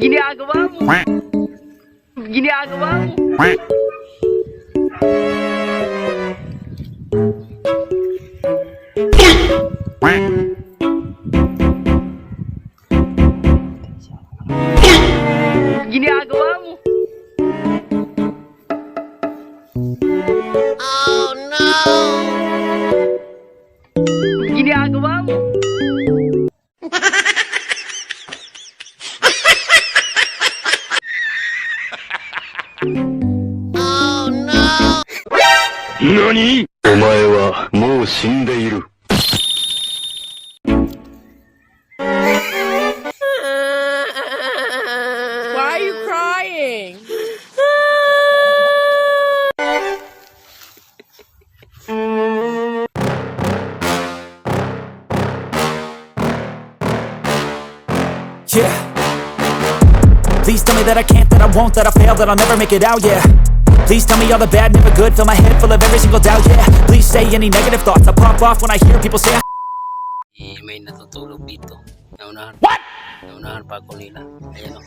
Ginagawa mo. Ginagawa mo. Ginagawa mo. Oh no! Ginagawa mo. 何？お前はもう死んでいる。Please tell me that I can't, that I won't, that I fail, that I'll never make it out, yeah. Please tell me all the bad, never good, fill my head full of every single doubt, yeah. Please say any negative thoughts, I pop off when I hear people say I Eh, may natutulog dito. Naunahan. What? Naunahan pa ako nila. Ayan o.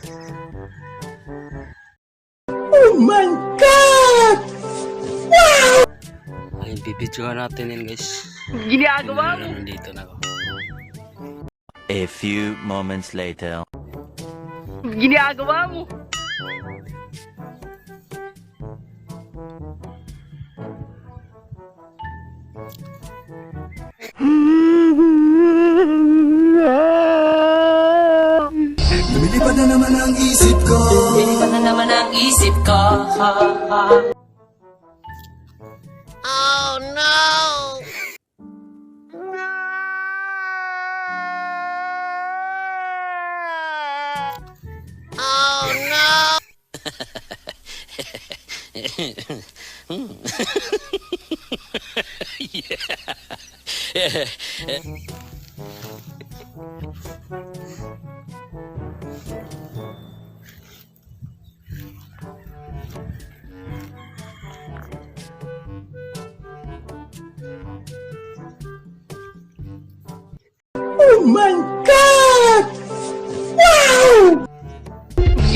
Oh my God! Wow! Ayun, bibidyohan natin yun guys. Ginagawa mo. Nandito na ako. A few moments later. Ginagawa mo. Lumilipad na naman ang isip ko Lilipat na naman ang isip ko ha, ha.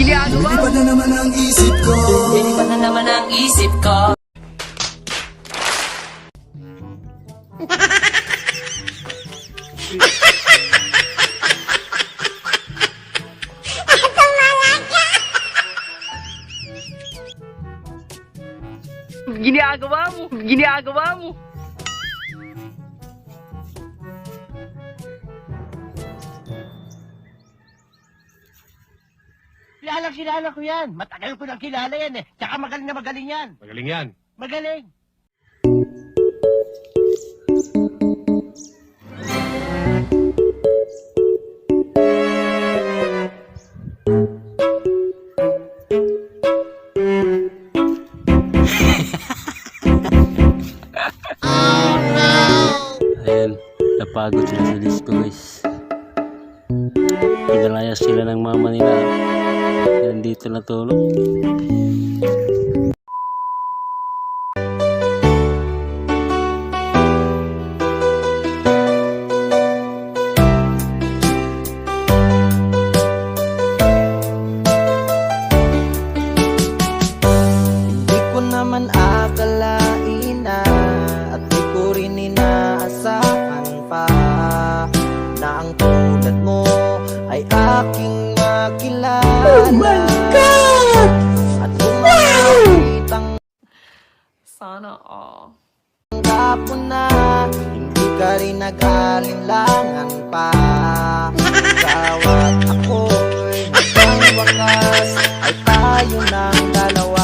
Ginagawa mo. Lumilipad na naman ang isip ko. Lilipat na naman ang isip ko Ginagawa mo. Ginagawa mo. Kilala kilala ko yan. Matagal ko nang kilala yan eh. Tsaka magaling na magaling yan. Magaling yan. Magaling. Ayan, napagod sila sa disco guys. Pinalayas sila ng mama nila. Yan dito natulog. Makilala Oh my God! Makitang Sana all. mo na Hindi ka rin nag-alinlangan pa Ikaw at ako'y hanggang wakas Ay tayo ng dalawa